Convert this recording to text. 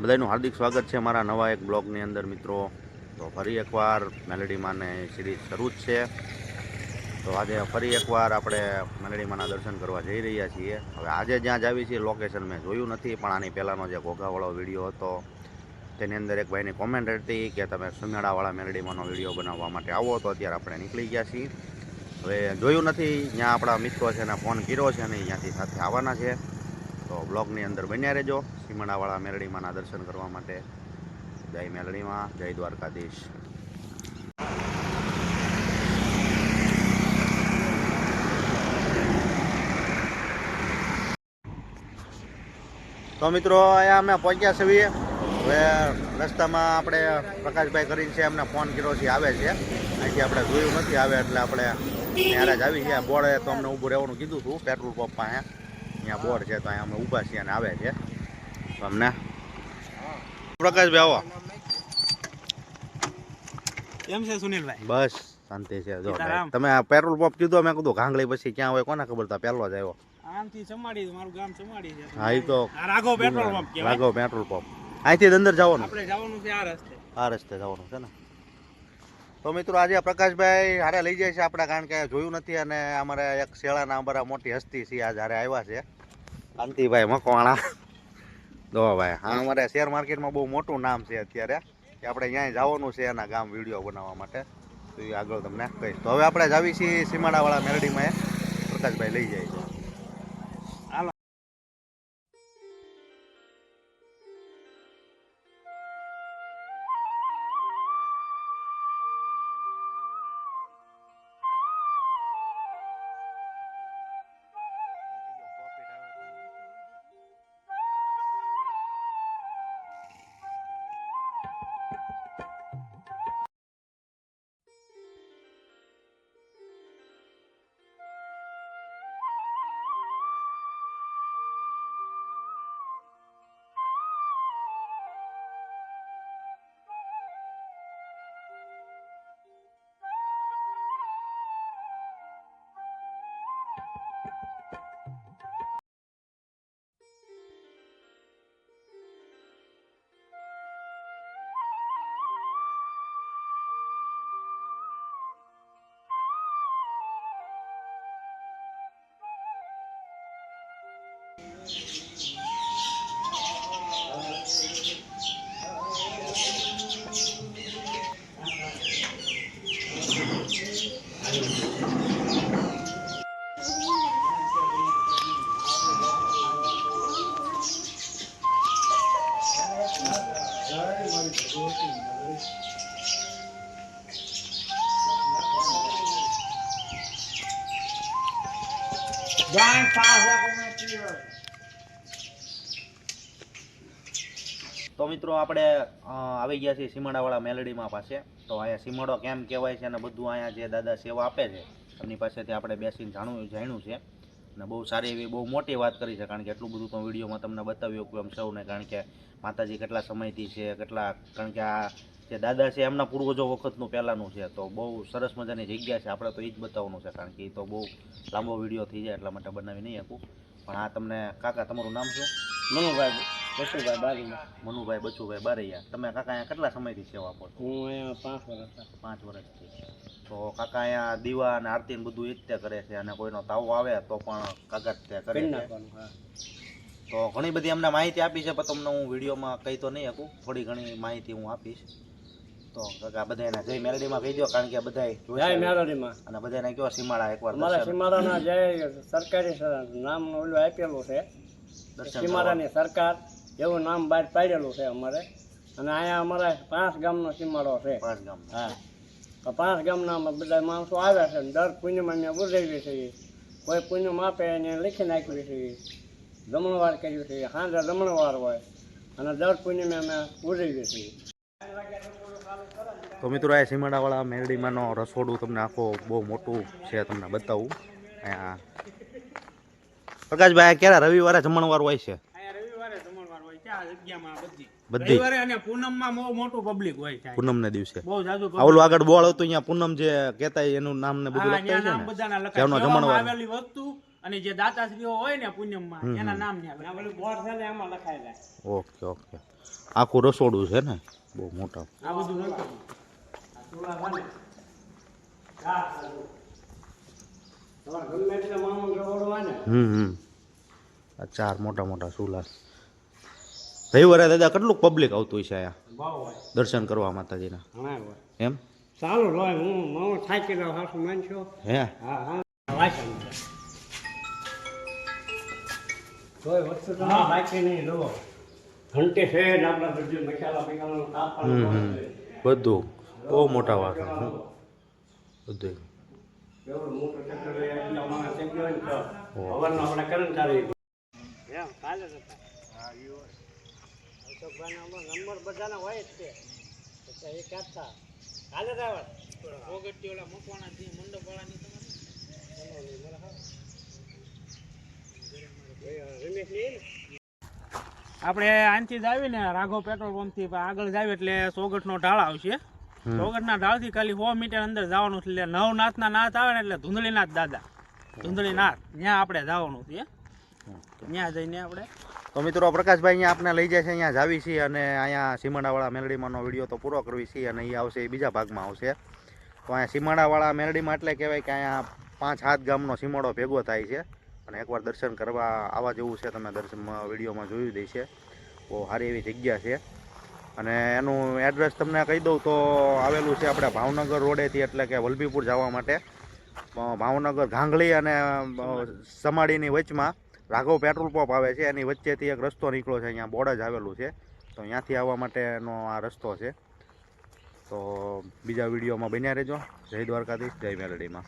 બધાનું હાર્દિક સ્વાગત છે મારા નવા એક બ્લોગની અંદર, મિત્રો. તો ફરી એકવાર મેલેડીમાને સિરીઝ શરૂ જ છે. તો આજે ફરી એકવાર આપણે મેલેડીમાના દર્શન કરવા જઈ રહ્યા છીએ. હવે આજે જ્યાં જાવી છીએ લોકેશન મેં જોયું નથી, પણ આની પહેલાંનો જે ઘોઘાવાળો વીડિયો હતો, તેની અંદર એક ભાઈની કોમેન્ટ હતી કે તમે સુમેળાવાળા મેલેડીમાનો વીડિયો બનાવવા માટે આવો, તો અત્યારે આપણે નીકળી ગયા છીએ. હવે જોયું નથી ત્યાં આપણા મિત્રો છે ને ફોન કર્યો છે અને ત્યાંથી સાથે આવવાના છે. તો બ્લોગની અંદર બન્યા રહેજો. સીમણાવાળા મેરડીમાંના દર્શન કરવા માટે. જય મેલડીમાં જય દ્વારકાધીશ. તો મિત્રો, અહીંયા અમે પહોંચ્યા છીએ. હવે રસ્તામાં આપણે પ્રકાશભાઈ કરીને છે, એમને ફોન કર્યો છે, આવે છે. અહીંથી આપણે જોયું નથી, આવે એટલે આપણે ત્યારે જ આવી છે બોર્ડે તો અમને ઊભું રહેવાનું કીધું હતું પેટ્રોલ પંપ પાસે અહીંયા બોર્ડ છે તો અહીંયા અમે ઊભા છીએ અને આવે છે. અમને પ્રકાશભાઈ આવો. કેમ છે સુનિલભાઈ? બસ શાંતિ છે. જો તમે પેટ્રોલ પંપ કીધું મેં કીધું ઘાંગળી પછી ક્યાં હોય કોને ખબર તા પહેલો જ આવ્યો. આમથી ચમાડી મારું ગામ ચમાડી છે. હા, ઈ તો આ રાઘવ પેટ્રોલ પંપ કહેવાય. Petrol pump. અહીંથી અંદર જવાનું. આપણે જવાનું છે આ રસ્તે. આ રસ્તે જવાનું છે ને. તો મિત્રો આજે પ્રકાશભાઈ હારે લઈ જાય છે આપણે, કારણ કે જોયું નથી અને અમારે એક શેળાના અમારા મોટી હસ્તી છે, આજ હારે આવ્યા છે. કાંતિભાઈ મકવાણા. દો ભાઈ હા અમારે શેર માર્કેટમાં બહુ મોટું નામ છે અત્યારે. કે આપણે અહીંયા જવાનું છે એના ગામ વીડિયો બનાવવા માટે. તો એ આગળ તમને કહીશ. તો હવે આપણે જાવી છીએ સીમાડાવાળા મેરડીમાં એ. પ્રકાશભાઈ લઈ જાય છે. Drawing files તો મિત્રો આપણે આવી ગયા છીએ સીમાડાવાળા મેલડીમાં પાસે. તો અહીંયા સીમાડો કેમ કહેવાય છે અને બધું અહીંયા જે દાદા સેવા આપે છે, એમની પાસેથી આપણે બેસીને જાણવું જાણ્યું છે. અને બહુ સારી એવી, બહુ મોટી વાત કરી છે, કારણ કે એટલું બધું તો વિડીયોમાં તમને બતાવ્યું કે એમ સૌને, કારણ કે માતાજી કેટલા સમયથી છે, કેટલા, કારણ કે આ જે દાદા છે, એમના પૂર્વજો વખતનું પહેલાંનું છે. તો બહુ સરસ મજાની જગ્યા છે, આપણે તો એ જ બતાવવાનું છે, કારણ કે એ તો બહુ લાંબો વીડિયો થઈ જાય, એટલા માટે બનાવી નહીં શકું. પણ આ તમને, કાકા, તમારું નામ શું? મનુભાઈ. બસુભાઈ બારીમાં મનુભાઈ બચુભાઈ બારૈયા. તમે કાકા અહીંયા કેટલા સમયથી સેવા આપો છો? હું અહીંયા પાંચ વર્ષ પાંચ વર્ષથી. તો કાકા અહીંયા દીવા અને આરતી ને બધું એ કરે છે અને કોઈનો તાવ આવે તો પણ કાકા જ કરે છે. તો ઘણી બધી અમને માહિતી આપી છે પણ તમને હું વિડીયોમાં કહી તો નહીં શકું થોડી ઘણી માહિતી હું આપીશ. તો કાકા બધાને જય મેલડીમાં કહી દો કારણ કે જોશે. જય મેલોડીમાં. અને બધાને કયો સીમાડા એકવાર મારા સીમાડાના જે સરકારી નામ ઓલું આપેલું છે સીમાડાની સરકાર એવું નામ બહાર પાડેલું છે અમારે. અને અહીંયા અમારે પાંચ ગામનો સીમાડો છે. પાંચ ગામ હા. તો પાંચ ગામના બધા માણસો આવ્યા છે દર પૂનમ અમે ઉજવીએ છે કોઈ પૂનમ આપે એને લખી નાખ્યું છે જમણવાર કર્યું છે સાંજે જમણવાર હોય. અને દર પૂનમે અમે ઉજવીએ છીએ. તો મિત્રો આ સીમાડાવાળા મેરડીમાંનો રસોડું તમને આખો બહુ મોટું છે તમને બતાવું. અહીંયા. પ્રકાશભાઈ ક્યારે રવિવારે જમણવાર હોય છે? અહીંયા રવિવારે જમણવાર હોય જગ્યામાં બધી. બધી? રવિવારે અને પૂનમમાં બહુ મોટું પબ્લિક હોય છે પૂનમને દિવસે. બહુ જાજુ ઓલું આગળ બોળ હતું અહીંયા પૂનમ જે કહેતા એનું નામ ને બધું હા, લખતા નામ બધાના લખાય. જેમનો સેવામાં જમણવાર. આવેલી વસ્તુ અને જે દાતાશ્રીઓ હોય ને પુણ્યમાં એના હમ. નામ ત્યાં લખાય. બોર્ડ છે ને એમાં લખાયેલા ઓકે ઓકે. આખું રસોડું છે ને? બહુ મોટા. આ બધું આ ચાર મોટા મોટા ચૂલા રવિવારે દાદા કેટલું પબ્લિક આવતું છે અહીંયા? દર્શન કરવા માતાજીના. એમ? સારું હોય હું હું થાકી રહ્યો હાસુ માનશો હે? હા હા. વાંચન કોઈ વસ્તુ તમે બાકી નહીં લો. ઘંટી છે જ આપણા બધું મસાલા કાપવાનું બહુ મોટા વાસણ. બધું. મોટું ને તો. આપણે કર્મચારી કાલે જ હતા અશોકભાઈનો અમારો નંબર બધાના હોય જ છે. એટલે એ કહેતા કાલે જ ઓગટ્ટી ઓલા મૂકવાના છે મંડપ વાળાની આપણે આનથી જ આવીને રાઘવ પેટ્રોલ પંપથી આગળ જાવ એટલે સોગઠનો ઢાળ આવશે. હમ. સોગઠના ઢાળથી ખાલી સો મીટર અંદર જવાનું છે એટલે નવનાથના નાથ આવે ને એટલે ધૂંધળીનાથ દાદા. ધૂંધળીનાથ. ત્યાં આપણે જવાનું છે. ત્યાં જઈને આપણે તો મિત્રો, પ્રકાશભાઈ અહીંયા આપણે લઈ જાય છે, અહીંયા જાવી છીએ અને અહીંયા સીમાડાવાળા મેલડીમાંનો વીડિયો તો પૂરો કરવી છીએ અને એ આવશે એ બીજા ભાગમાં આવશે. તો અહીંયા સીમાડાવાળા મેલડીમાં એટલે કહેવાય કે અહીંયા પાંચ હાથ ગામનો સીમાડો ભેગો થાય છે. અને એકવાર દર્શન કરવા આવવા જેવું છે, તમે દર્શન વિડીયોમાં જોયું દઈશે બહુ સારી એવી જગ્યા છે. અને એનું એડ્રેસ તમને કહી દઉં તો આવેલું છે આપણે ભાવનગર રોડેથી, એટલે કે વલભીપુર જવા માટે. ભાવનગર ઘાંઘળી અને સમાડીની વચમાં. રાઘવ પેટ્રોલ પંપ આવે છે, એની વચ્ચેથી એક રસ્તો નીકળ્યો છે, અહીંયા બોર્ડ જ આવેલું છે. તો અહીંયાથી આવવા માટેનો આ રસ્તો છે. તો બીજા વિડીયોમાં બન્યા રહેજો. જય દ્વારકાધીશ, જય મેલડીમાં